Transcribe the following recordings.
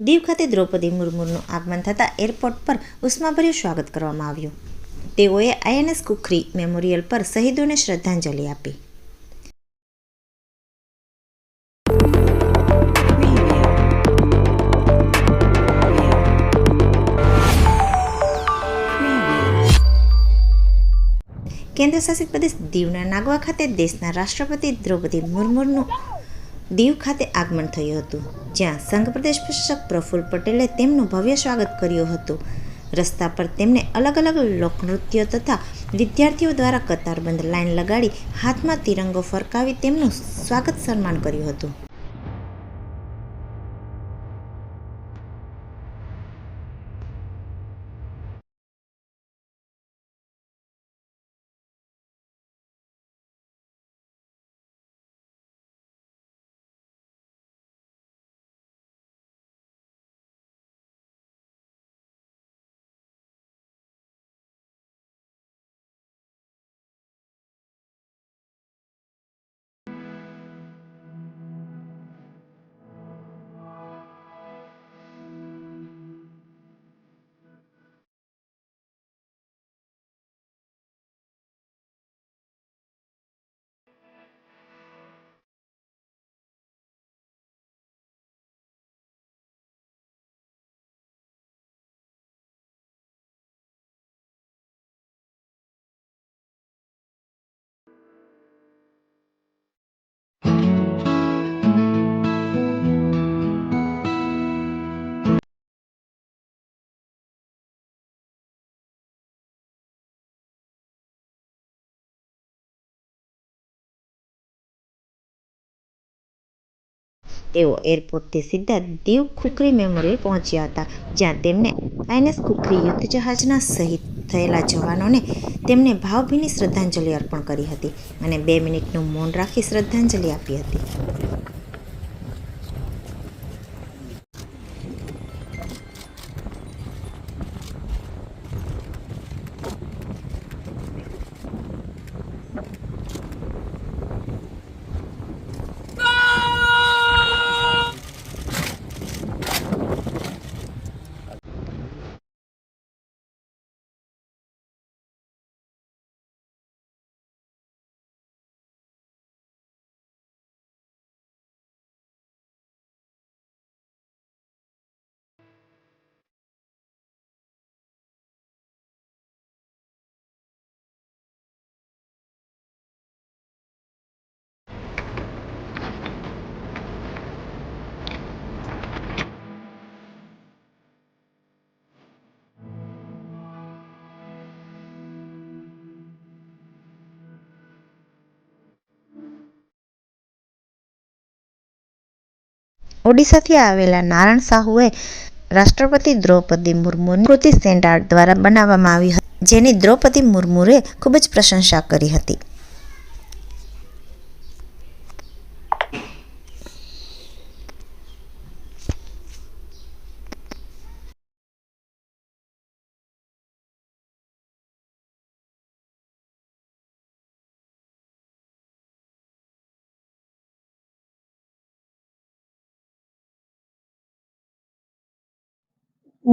દીવ ખાતે દ્રૌપદી મુર્મુનું આગમન થતાં એરપોર્ટ પર ઉષ્માભર્યું સ્વાગત કરવામાં આવ્યું. તેઓએ આઈએનએસ કુખરી મેમોરિયલ પર શહીદોને શ્રદ્ધાંજલિ આપી. કેન્દ્ર શાસિત પ્રદેશ દીવના નાગવા ખાતે દેશના રાષ્ટ્રપતિ દ્રૌપદી મુર્મુનું દીવ ખાતે આગમન થયું હતું, જ્યાં સંઘ પ્રદેશ પ્રશાસક પ્રફુલ્લ પટેલે તેમનું ભવ્ય સ્વાગત કર્યું હતું. રસ્તા પર તેમને અલગ અલગ લોકનૃત્યો તથા વિદ્યાર્થીઓ દ્વારા કતારબંધ લાઇન લગાડી હાથમાં તિરંગો ફરકાવી તેમનું સ્વાગત સન્માન કર્યું હતું. તેઓ એરપોર્ટથી સીધા દીવ ખુખરી મેમોરિયલ પહોંચ્યા હતા, જ્યાં તેમને આઈએનએસ ખુખરી યુદ્ધ જહાજના શહીદ થયેલા જવાનોને તેમને ભાવભીની શ્રદ્ધાંજલિ અર્પણ કરી હતી અને બે મિનિટનું મૌન રાખી શ્રદ્ધાંજલિ આપી હતી. ઓડિશાથી આવેલા નારાયણ સાહુએ રાષ્ટ્રપતિ દ્રૌપદી મુર્મુની કૃતિ સેન્ટ આર્ટ દ્વારા બનાવવામાં આવી હતી, જેની દ્રૌપદી મુર્મુએ ખૂબ જ પ્રશંસા કરી હતી.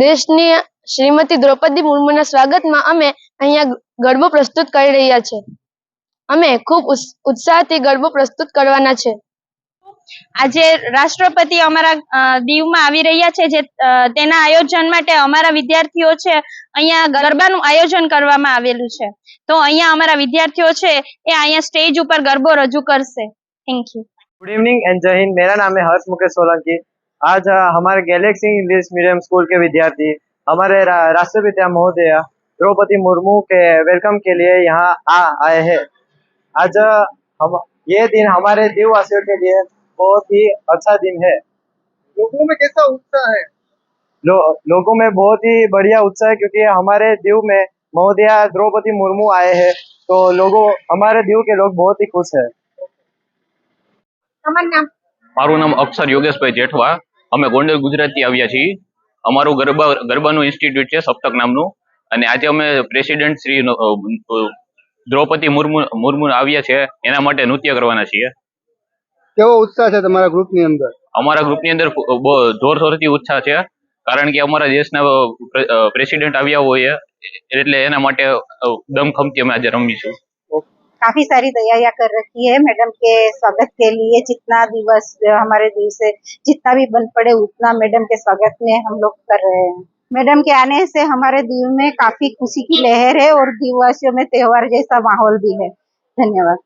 દેશની શ્રીમતી દ્રૌપદી મુર્મુના સ્વાગતમાં અમે અહીંયા ગરબો પ્રસ્તુત કરી રહ્યા છે. અમે ખૂબ ઉત્સાહથી ગરબો પ્રસ્તુત કરવાના છે. આજે રાષ્ટ્રપતિ અમારા દીવમાં આવી રહ્યા છે જે તેના આયોજન માટે અમારા વિદ્યાર્થીઓ છે અહીંયા ગરબાનું આયોજન કરવામાં આવેલું છે. તો અહીંયા અમારા વિદ્યાર્થીઓ છે એ અહીંયા સ્ટેજ ઉપર ગરબો રજૂ કરશે. Thank you good evening and Jai Hind મેરા નામ હર્ષ મુકેશ સોલંકી. आज हमारे गैलेक्सी इंग्लिश मीडियम स्कूल के विद्यार्थी हमारे रा, राष्ट्रपिता महोदय द्रौपदी मुर्मू के वेलकम के लिए यहाँ आए हैं। आज हम ये दिन हमारे देववासियों के लिए बहुत ही अच्छा दिन है। लोगों में कैसा उत्साह है? लो, लोगों में बहुत ही बढ़िया उत्साह है क्योंकि हमारे देव में महोदय द्रौपदी मुर्मू आए हैं तो लोगों हमारे देव के लोग बहुत ही खुश है। मारू नाम अक्षर योगेश भाई जेठवा અમે ગોંડલ ગુજરાતથી આવ્યા છીએ. અમારું ગરબા ગરબાનું ઇન્સ્ટિટ્યૂટ છે સપ્તક નામનું. અને આજે અમે પ્રેસિડેન્ટ શ્રી દ્રૌપદી મુર્મુ મુર્મુ આવ્યા છે. એના માટે નૃત્ય કરવાના છીએ. કેવો ઉત્સાહ છે તમારા ગ્રુપની અંદર? અમારા ગ્રુપની અંદર જોરશોરથી ઉત્સાહ છે. કારણ કે અમારા દેશના પ્રેસિડેન્ટ આવ્યા હોય એટલે એના માટે દમખમથી અમે આજે રમીશું. काफ़ी सारी तैयारियाँ कर रखी है। मैडम के स्वागत के लिए जितना दिवस हमारे दिल से जितना भी बन पड़े, उतना मैडम के स्वागत में हम लोग कर रहे हैं। मैडम के आने से हमारे दिल में काफ़ी खुशी की लहर है और दिवसियों में त्योहार जैसा माहौल भी है। धन्यवाद।